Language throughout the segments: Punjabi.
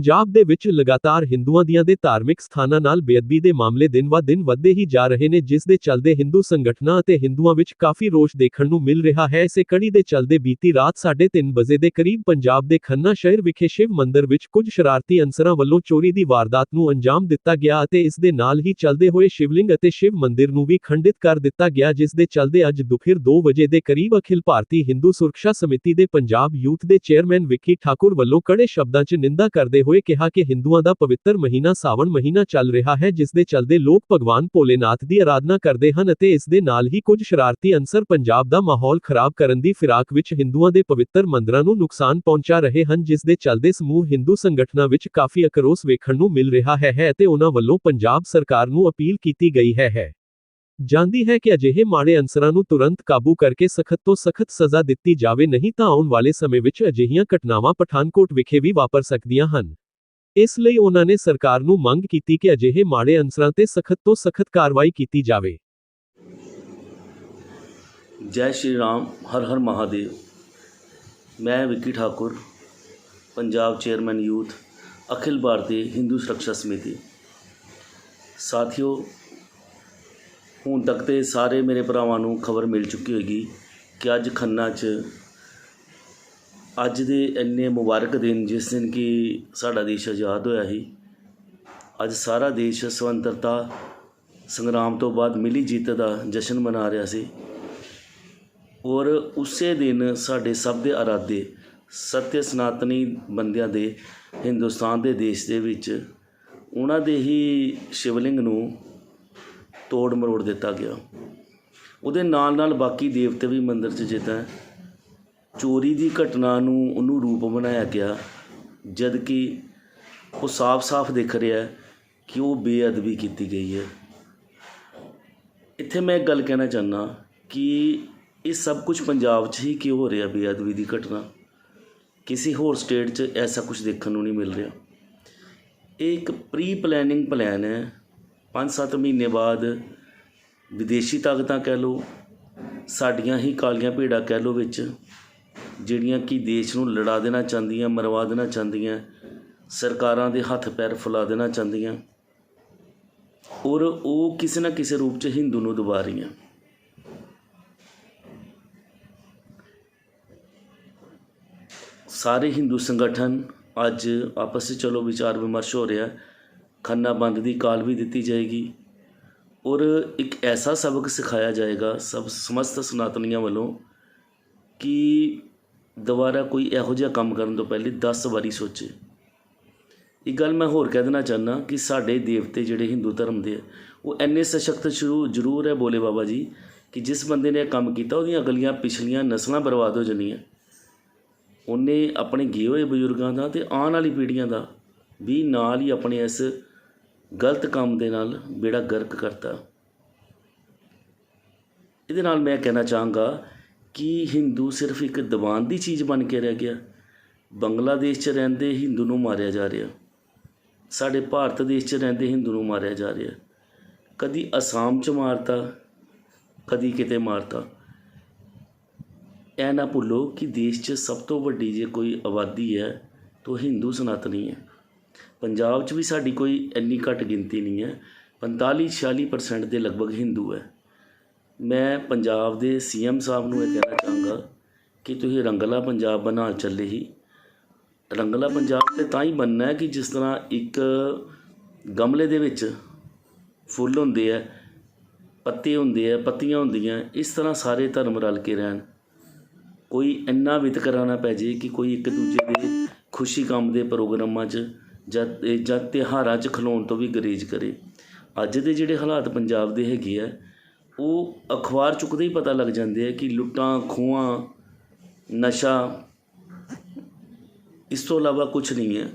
ਪੰਜਾਬ ਦੇ ਵਿੱਚ ਲਗਾਤਾਰ ਹਿੰਦੂਆਂ ਦੀਆਂ ਦੇ ਧਾਰਮਿਕ ਸਥਾਨਾਂ ਨਾਲ ਬੇਅਦਬੀ ਦੇ ਮਾਮਲੇ ਦਿਨ-ਵਾ-ਦਿਨ ਵੱਧਦੇ ਹੀ ਜਾ ਰਹੇ ਨੇ, ਜਿਸ ਦੇ ਚੱਲਦੇ ਹਿੰਦੂ ਸੰਗਠਨਾਂ ਅਤੇ ਹਿੰਦੂਆਂ ਵਿੱਚ ਕਾਫੀ ਰੋਸ਼ ਦੇਖਣ ਨੂੰ ਮਿਲ ਰਿਹਾ ਹੈ। ਇਸੇ ਕੜੀ ਦੇ ਚੱਲਦੇ ਬੀਤੀ ਰਾਤ 3:30 ਵਜੇ ਦੇ ਕਰੀਬ ਪੰਜਾਬ ਦੇ ਖੰਨਾ ਸ਼ਹਿਰ ਵਿਖੇ ਸ਼ਿਵ ਮੰਦਿਰ ਵਿੱਚ ਕੁਝ ਸ਼ਰਾਰਤੀ ਅਨਸਰਾਂ ਵੱਲੋਂ ਚੋਰੀ ਦੀ ਵਾਰਦਾਤ ਨੂੰ ਅੰਜਾਮ ਦਿੱਤਾ ਗਿਆ ਅਤੇ ਇਸ ਦੇ ਨਾਲ ਹੀ ਚੱਲਦੇ ਹੋਏ ਸ਼ਿਵਲਿੰਗ ਅਤੇ ਸ਼ਿਵ ਮੰਦਿਰ ਨੂੰ ਵੀ ਖੰਡਿਤ ਕਰ ਦਿੱਤਾ ਗਿਆ, ਜਿਸ ਦੇ ਚੱਲਦੇ ਅੱਜ ਦੁਪਹਿਰ 2 ਵਜੇ ਦੇ ਕਰੀਬ ਅਖਿਲ ਭਾਰਤੀ ਹਿੰਦੂ ਸੁਰੱਖਿਆ ਸਮਿਤੀ ਦੇ ਪੰਜਾਬ ਯੂਥ ਦੇ ਚੇਅਰਮੈਨ ਵਿੱਕੀ ਠਾਕੁਰ ਵੱਲੋਂ ਕੜੇ ਸ਼ਬਦਾਂ 'ਚ ਨਿੰਦਾ ਕਰਦੇ ਹੋਏ ਕਿਹਾ ਕਿ ਹਿੰਦੂਆਂ ਦਾ ਪਵਿੱਤਰ ਮਹੀਨਾ ਸਾਵਣ ਮਹੀਨਾ ਚੱਲ ਰਿਹਾ ਹੈ, ਜਿਸ ਦੇ ਚੱਲਦੇ ਲੋਕ ਭਗਵਾਨ ਭੋਲੇਨਾਥ ਦੀ ਆਰਾਧਨਾ ਕਰਦੇ ਹਨ ਅਤੇ ਇਸ ਦੇ ਨਾਲ ਹੀ ਕੁਝ ਸ਼ਰਾਰਤੀ ਅਨਸਰ ਪੰਜਾਬ ਦਾ ਮਾਹੌਲ ਖਰਾਬ ਕਰਨ ਦੀ ਫਿਰਾਕ ਵਿੱਚ ਹਿੰਦੂਆਂ ਦੇ ਪਵਿੱਤਰ ਮੰਦਰਾਂ ਨੂੰ ਨੁਕਸਾਨ ਪਹੁੰਚਾ ਰਹੇ ਹਨ, ਜਿਸ ਦੇ ਚੱਲਦੇ ਸਮੂਹ ਹਿੰਦੂ ਸੰਗਠਨਾਂ ਵਿੱਚ ਕਾਫੀ ਅਕਰੋਸ ਵੇਖਣ ਨੂੰ ਮਿਲ ਰਿਹਾ ਹੈ ਹੈ ਅਤੇ ਉਹਨਾਂ ਵੱਲੋਂ ਪੰਜਾਬ ਸਰਕਾਰ ਨੂੰ ਅਪੀਲ ਕੀਤੀ ਗਈ ਹੈ ਹੈ। ਜਾਂਦੀ ਹੈ ਕਿ ਅਜਿਹੇ ਮਾੜੇ ਅਨਸਰਾਂ ਨੂੰ ਤੁਰੰਤ ਕਾਬੂ ਕਰਕੇ ਸਖਤ ਤੋਂ ਸਖਤ ਸਜ਼ਾ ਦਿੱਤੀ ਜਾਵੇ, ਨਹੀਂ ਤਾਂ ਆਉਣ ਵਾਲੇ ਸਮੇਂ ਵਿੱਚ ਅਜਿਹੀਆਂ ਘਟਨਾਵਾਂ ਪਠਾਨਕੋਟ ਵਿਖੇ ਵੀ ਵਾਪਰ ਸਕਦੀਆਂ ਹਨ। ਇਸ ਲਈ ਉਹਨਾਂ ਨੇ ਸਰਕਾਰ ਨੂੰ ਮੰਗ ਕੀਤੀ ਕਿ ਅਜਿਹੇ ਮਾੜੇ ਅਨਸਰਾਂ ਤੇ ਸਖਤ ਤੋਂ ਸਖਤ ਕਾਰਵਾਈ ਕੀਤੀ ਜਾਵੇ। ਜੈ ਸ਼੍ਰੀ ਰਾਮ, ਹਰ ਹਰ ਮਹਾਦੇਵ। ਮੈਂ ਵਿੱਕੀ ਠਾਕੁਰ, ਪੰਜਾਬ ਚੇਅਰਮੈਨ ਯੂਥ, ਅਖਿਲ ਭਾਰਤੀ ਹਿੰਦੂ ਸੁਰੱਖਿਆ ਸਮਿਤੀ। ਸਾਥੀਓ, ਹੁਣ ਤੱਕ ਤੇ ਸਾਰੇ ਮੇਰੇ ਭਰਾਵਾਂ ਨੂੰ ਖਬਰ ਮਿਲ ਚੁੱਕੀ ਹੋਏਗੀ ਕਿ ਅੱਜ ਖੰਨਾ 'ਚ ਅੱਜ ਦੇ ਇੰਨੇ ਮੁਬਾਰਕ ਦਿਨ ਜਿਸ ਦਿਨ ਕਿ ਸਾਡਾ ਦੇਸ਼ ਆਜ਼ਾਦ ਹੋਇਆ ਸੀ, ਅੱਜ ਸਾਰਾ ਦੇਸ਼ ਸੁਤੰਤਰਤਾ ਸੰਗਰਾਮ ਤੋਂ ਬਾਅਦ ਮਿਲੀ ਜਿੱਤ ਦਾ ਜਸ਼ਨ ਮਨਾ ਰਿਹਾ ਸੀ। ਔਰ ਉਸੇ ਦਿਨ ਸਾਡੇ ਸਭ ਦੇ ਅਰਾਧੇ ਸਤਿ ਸਨਾਤਨੀ ਬੰਦਿਆਂ ਦੇ ਹਿੰਦੁਸਤਾਨ ਦੇ ਦੇਸ਼ ਦੇ ਵਿੱਚ ਉਹਨਾਂ ਦੇ ਹੀ ਸ਼ਿਵਲਿੰਗ ਨੂੰ ਤੋੜ ਮਰੋੜ ਦਿੱਤਾ ਗਿਆ। ਉਹਦੇ ਨਾਲ ਨਾਲ ਬਾਕੀ ਦੇਵਤੇ ਵੀ ਮੰਦਿਰ 'ਚ ਜਿੱਦਾਂ ਚੋਰੀ ਦੀ ਘਟਨਾ ਨੂੰ ਉਹਨੂੰ ਰੂਪ ਬਣਾਇਆ ਗਿਆ, ਜਦ ਕਿ ਉਹ ਸਾਫ਼-ਸਾਫ਼ ਦਿਖ ਰਿਹਾ ਕਿ ਉਹ ਬੇਅਦਬੀ ਕੀਤੀ ਗਈ ਹੈ। ਇੱਥੇ ਮੈਂ ਇੱਕ ਗੱਲ ਕਹਿਣਾ ਚਾਹੁੰਦਾ ਕਿ ਇਹ ਸਭ ਕੁਝ ਪੰਜਾਬ 'ਚ ਹੀ ਕਿਉਂ ਹੋ ਰਿਹਾ ਬੇਅਦਬੀ ਦੀ ਘਟਨਾ? ਕਿਸੇ ਹੋਰ ਸਟੇਟ 'ਚ ਐਸਾ ਕੁਝ ਦੇਖਣ ਨੂੰ ਨਹੀਂ ਮਿਲ ਰਿਹਾ। ਇਹ ਇੱਕ ਪ੍ਰੀ ਪਲੈਨਿੰਗ ਪਲਾਨ ਹੈ। 5-7 ਮਹੀਨੇ ਬਾਅਦ ਵਿਦੇਸ਼ੀ ਤਾਕਤਾਂ ਕਹਿ ਲਓ, ਸਾਡੀਆਂ ਹੀ ਕਾਲੀਆਂ ਭੇਡਾਂ ਕਹਿ ਲਓ ਵਿੱਚ ਜਿਹੜੀਆਂ ਕਿ ਦੇਸ਼ ਨੂੰ ਲੜਾ ਦੇਣਾ ਚਾਹੁੰਦੀਆਂ, ਮਰਵਾ ਦੇਣਾ ਚਾਹੁੰਦੀਆਂ, ਸਰਕਾਰਾਂ ਦੇ ਹੱਥ ਪੈਰ ਫੁਲਾ ਦੇਣਾ ਚਾਹੁੰਦੀਆਂ, ਔਰ ਉਹ ਕਿਸੇ ਨਾ ਕਿਸੇ ਰੂਪ 'ਚ ਹਿੰਦੂ ਨੂੰ ਦਬਾ ਰਹੀਆਂ। ਸਾਰੇ ਹਿੰਦੂ ਸੰਗਠਨ ਅੱਜ ਆਪਸ ਵਿੱਚ ਚਲੋ ਵਿਚਾਰ ਵਿਮਰਸ਼ ਹੋ ਰਿਹਾ, ਖੰਨਾ ਬੰਦ ਦੀ ਕਾਲ ਵੀ ਦਿੱਤੀ ਜਾਏਗੀ, ਔਰ ਇੱਕ ਐਸਾ ਸਬਕ ਸਿਖਾਇਆ ਜਾਏਗਾ, ਸਭ ਸਮਸਤ ਸਨਾਤਨੀਆਂ ਵੱਲੋਂ, ਕਿ ਦੁਬਾਰਾ ਕੋਈ ਇਹੋ ਜਿਹਾ ਕੰਮ ਕਰਨ ਤੋਂ ਪਹਿਲੇ 10 ਵਾਰੀ ਸੋਚੇ। ਇੱਕ ਗੱਲ ਮੈਂ ਹੋਰ ਕਹਿ ਦੇਣਾ ਚਾਹੁੰਦਾ ਕਿ ਸਾਡੇ ਦੇਵਤੇ ਜਿਹੜੇ ਹਿੰਦੂ ਧਰਮ ਦੇ ਉਹ ਐਨੇ ਸਸ਼ਕਤ ਸ਼ੁਰੂ ਜ਼ਰੂਰ ਹੈ ਬੋਲੇ ਬਾਬਾ ਜੀ ਕਿ ਜਿਸ ਬੰਦੇ ਨੇ ਇਹ ਕੰਮ ਕੀਤਾ, ਉਹਦੀਆਂ ਅਗਲੀਆਂ ਪਿਛਲੀਆਂ ਨਸਲਾਂ ਬਰਬਾਦ ਹੋ ਜਾਣੀਆਂ। ਉਹਨੇ ਆਪਣੇ ਗਏ ਹੋਏ ਬਜ਼ੁਰਗਾਂ ਦਾ ਤੇ ਆਉਣ ਵਾਲੀ ਪੀੜ੍ਹੀਆਂ ਦਾ ਵੀ ਨਾਲ ਹੀ ਆਪਣੇ ਇਸ ਗਲਤ ਕੰਮ ਦੇ ਨਾਲ ਬੇੜਾ ਗਰਕ ਕਰਤਾ। ਇਹਦੇ ਨਾਲ ਮੈਂ ਕਹਿਣਾ ਚਾਹਾਂਗਾ ਕੀ ਹਿੰਦੂ ਸਿਰਫ ਇੱਕ ਦੀਵਾਨ ਦੀ ਚੀਜ਼ ਬਣ ਕੇ ਰਹਿ ਗਿਆ? ਬੰਗਲਾਦੇਸ਼ 'ਚ ਰਹਿੰਦੇ ਹਿੰਦੂ ਨੂੰ ਮਾਰਿਆ ਜਾ ਰਿਹਾ। ਸਾਡੇ ਭਾਰਤ ਦੇਸ਼ 'ਚ ਰਹਿੰਦੇ ਹਿੰਦੂ ਨੂੰ ਮਾਰਿਆ ਜਾ ਰਿਹਾ। ਕਦੀ ਅਸਾਮ 'ਚ ਮਾਰਤਾ, ਕਦੀ ਕਿਤੇ ਮਾਰਤਾ। ਇਹ ਨਾ ਭੁੱਲੋ ਕਿ ਦੇਸ਼ 'ਚ ਸਭ ਤੋਂ ਵੱਡੀ ਜੇ ਕੋਈ ਆਬਾਦੀ ਹੈ, ਤਾਂ ਉਹ ਹਿੰਦੂ ਸਨਾਤਨੀ ਹੈ। ਪੰਜਾਬ 'ਚ ਵੀ ਸਾਡੀ ਕੋਈ ਇੰਨੀ ਘੱਟ ਗਿਣਤੀ ਨਹੀਂ ਹੈ। 45 46% ਦੇ ਲਗਭਗ ਹਿੰਦੂ ਹੈ। ਮੈਂ ਪੰਜਾਬ ਦੇ ਸੀਐਮ ਸਾਹਿਬ ਨੂੰ ਇਹ ਕਹਿਣਾ ਚਾਹਾਂਗਾ ਕਿ ਤੁਸੀਂ ਰੰਗਲਾ ਪੰਜਾਬ ਬਣਾ ਚੱਲੇ ਹੀ ਰੰਗਲਾ ਪੰਜਾਬ ਤੇ ਤਾਂ ਹੀ ਬਣਨਾ ਹੈ ਕਿ ਜਿਸ ਤਰ੍ਹਾਂ ਇੱਕ ਗਮਲੇ ਦੇ ਵਿੱਚ ਫੁੱਲ ਹੁੰਦੇ ਆ, ਪੱਤੇ ਹੁੰਦੇ ਆ, ਪੱਤੀਆਂ ਹੁੰਦੀਆਂ, ਇਸ ਤਰ੍ਹਾਂ ਸਾਰੇ ਧਰਮ ਰਲ ਕੇ ਰਹਿਣ। ਕੋਈ ਇੰਨਾ ਵਿਤਕਰਾ ਨਾ ਪੈ ਜੇ ਕਿ ਕੋਈ ਇੱਕ ਦੂਜੇ ਦੇ ਖੁਸ਼ੀ ਕੰਮ ਦੇ ਪ੍ਰੋਗਰਾਮਾਂ 'ਚ ਜਾਂ ਜਾਂ ਤਿਉਹਾਰਾਂ 'ਚ ਖਲੋਣ ਤੋਂ ਵੀ ਗਰੇਜ ਕਰੇ। ਅੱਜ ਦੇ ਜਿਹੜੇ ਹਾਲਾਤ ਪੰਜਾਬ ਦੇ ਹੈਗੇ ਆ ਉਹ ਅਖਬਾਰ ਚੁੱਕਦੇ ਹੀ ਪਤਾ ਲੱਗ ਜਾਂਦੇ ਆ ਕਿ ਲੁੱਟਾਂ, ਖੋਹਾਂ, ਨਸ਼ਾ, ਇਸ ਤੋਂ ਇਲਾਵਾ ਕੁਝ ਨਹੀਂ ਹੈ।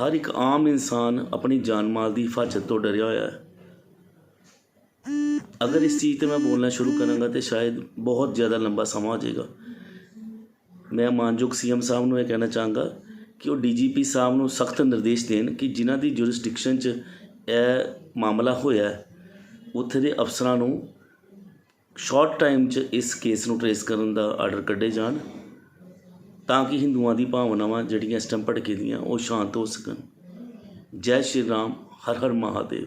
ਹਰ ਇੱਕ ਆਮ ਇਨਸਾਨ ਆਪਣੀ ਜਾਨ ਮਾਲ ਦੀ ਹਿਫਾਜ਼ਤ ਤੋਂ ਡਰਿਆ ਹੋਇਆ ਹੈ। ਅਗਰ ਇਸ ਚੀਜ਼ ਤੇ ਮੈਂ ਬੋਲਣਾ ਸ਼ੁਰੂ ਕਰਾਂਗਾ ਤੇ ਸ਼ਾਇਦ ਬਹੁਤ ਜ਼ਿਆਦਾ ਲੰਬਾ ਸਮਾਂ ਹੋ ਜਾਏਗਾ। ਮੈਂ ਮਾਨਯੋਗ ਸੀਐਮ ਸਾਹਿਬ ਨੂੰ ਇਹ ਕਹਿਣਾ ਚਾਹਾਂਗਾ ਕਿ ਉਹ ਡੀਜੀਪੀ ਸਾਹਿਬ ਨੂੰ ਸਖਤ ਨਿਰਦੇਸ਼ ਦੇਣ ਕਿ ਜਿਨ੍ਹਾਂ ਦੀ ਜੁਰਿਸਡਿਕਸ਼ਨ 'ਚ ਇਹ ਮਾਮਲਾ ਹੋਇਆ ਉੱਥੇ ਦੇ ਅਫਸਰਾਂ ਨੂੰ ਸ਼ਾਰਟ ਟਾਈਮ 'ਚ ਇਸ ਕੇਸ ਨੂੰ ਟਰੇਸ ਕਰਨ ਦਾ ਆਰਡਰ ਕੱਢੇ ਜਾਣ, ਤਾਂ ਕਿ ਹਿੰਦੂਆਂ ਦੀ ਭਾਵਨਾਵਾਂ ਜਿਹੜੀਆਂ ਇਸ ਟਾਈਮ ਭੜਕੇ ਦੀਆਂ ਉਹ ਸ਼ਾਂਤ ਹੋ ਸਕਣ। ਜੈ ਸ਼੍ਰੀ ਰਾਮ, ਹਰ ਹਰ ਮਹਾਦੇਵ।